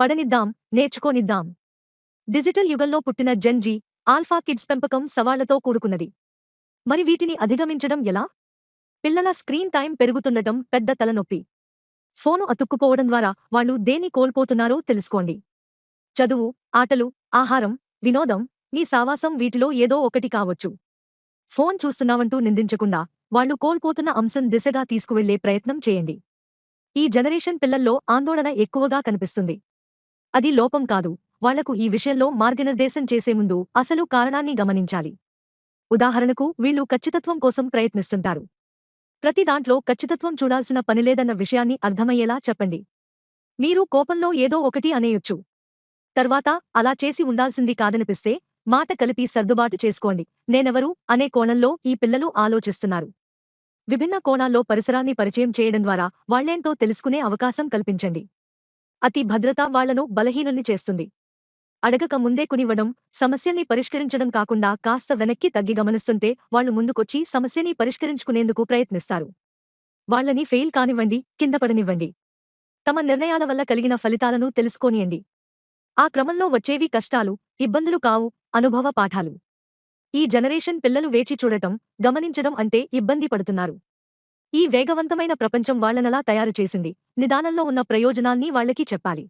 పడనిద్దాం నేర్చుకోనిద్దాం. Digital యుగంలో పుట్టిన Gen Z alpha kids పెంపకం సవాళ్ళతో కూడుకున్నది. మరి వీటిని అధిగమించడం ఎలా? పిల్లల స్క్రీన్ టైం పెరుగుతుండటం పెద్ద తలనొప్పి. ఫోను అతుక్కుపోవడం ద్వారా వాళ్ళు దేన్ని కోల్పోతున్నారో తెలుసుకోండి. చదువు ఆటలు ఆహారం వినోదం మీ సావాసం వీటిలో ఏదో ఒకటి కావచ్చు. ఫోన్ చూస్తున్నావంటూ నిందించకుండా వాళ్ళు కోల్పోతున్న అంశం దిశగా తీసుకువెళ్ళే ప్రయత్నం చేయండి. ఈ జనరేషన్ పిల్లల్లో ఆందోళన ఎక్కువగా కనిపిస్తుంది. అది లోపం కాదు. వాళ్ళకు ఈ విషయంలో మార్గనిర్దేశం చేసే ముందు అసలు కారణాన్ని గమనించాలి. ఉదాహరణకు వీళ్ళు ఖచ్చితత్వం కోసం ప్రయత్నిస్తుంటారు. ప్రతి దాంట్లో ఖచ్చితత్వం చూడాల్సిన పనిలేదన్న విషయాన్ని అర్థమయ్యేలా చెప్పండి. మీరు కోపంలో ఏదో ఒకటి అనేయొచ్చు. తర్వాత అలా చేసి ఉండాల్సింది కాదనిపిస్తే మాట కలిపి సర్దుబాటు చేసుకోండి. నేనెవరు అనే కోణంలో ఈ పిల్లలు ఆలోచిస్తున్నారు. విభిన్న కోణాల్లో పరిసరాన్ని పరిచయం చేయడం ద్వారా వాళ్ళేంటో తెలుసుకునే అవకాశం కల్పించండి. అతి భద్రత వాళ్ళను బలహీనుల్ని చేస్తుంది. అడగక ముందే కునివ్వడం సమస్యల్ని పరిష్కరించడం కాకుండా కాస్త వెనక్కి తగ్గి గమనిస్తుంటే వాళ్ళు ముందుకొచ్చి సమస్యని పరిష్కరించుకునేందుకు ప్రయత్నిస్తారు. వాళ్ళని ఫెయిల్ కానివ్వండి కిందపడనివ్వండి తమ నిర్ణయాల వల్ల కలిగిన ఫలితాలను తెలుసుకోనియండి. ఆ క్రమంలో వచ్చేవి కష్టాలు ఇబ్బందులు కావు అనుభవ పాఠాలు. ఈ జనరేషన్ పిల్లలు వేచి చూడటం గమనించడం అంటే ఇబ్బంది పడుతున్నారు. ఈ వేగవంతమైన ప్రపంచం వాళ్ళనలా తయారు చేసింది. నిదానంలో ఉన్న ప్రయోజనాల్ని వాళ్ళకి చెప్పాలి.